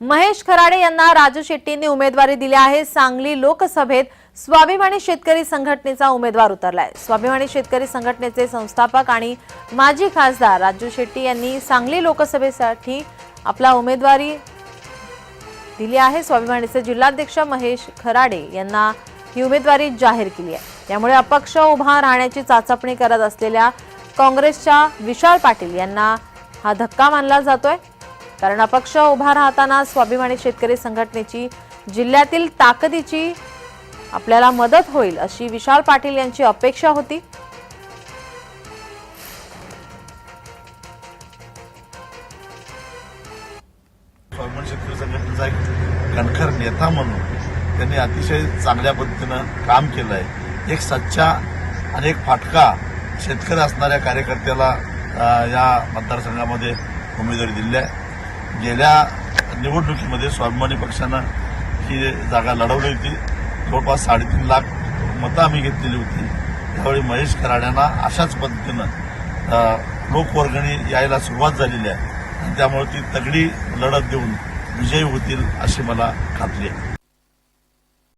महेश खराडे यांना राजू शेट्टींनी उमेदवारी दिली आहे. सांगली लोकसभेत स्वाभिमानी शेतकरी संघटनेचा उमेदवार उतरलाय. स्वाभिमानी शेतकरी संघटनेचे संस्थापक आणि माजी खासदार राजू शेट्टी यांनी सांगली लोकसभेसाठी आपला उमेदवारी दिली आहे. स्वाभिमानीचे जिल्हाध्यक्ष महेश खराडे यांना ही उमेदवारी जाहीर केली आहे. त्यामुळे अपक्ष उभा राहण्याची चाचपणी करत असलेल्या काँग्रेसच्या विशाल पाटील यांना हा धक्का मानला जातोय. कारण अपक्ष उभा राहताना स्वाभिमानी शेतकरी संघटनेची जिल्ह्यातील ताकदीची आपल्याला मदत होईल अशी विशाल पाटील यांची अपेक्षा होती. स्वाभिमान शेतकरी संघटनेचा एक कणखर नेता म्हणून त्यांनी अतिशय चांगल्या पद्धतीनं काम केलं आहे एक सच्चा आणि एक फाटका शेतकरी असणाऱ्या कार्यकर्त्याला या मतदारसंघामध्ये उमेदवारी दिली आहे. गेल्या निवडणुकीमध्ये स्वाभिमानी पक्षानं ही जागा लढवली होती. जवळपास साडेतीन लाख मतं आम्ही घेतलेली होती. त्यावेळी महेश कराड्यांना अशाच पद्धतीनं लोकवर्गणी यायला सुरुवात झालेली आहे. आणि त्यामुळे ती तगडी लढत देऊन विजयी होतील अशी मला खात्री आहे.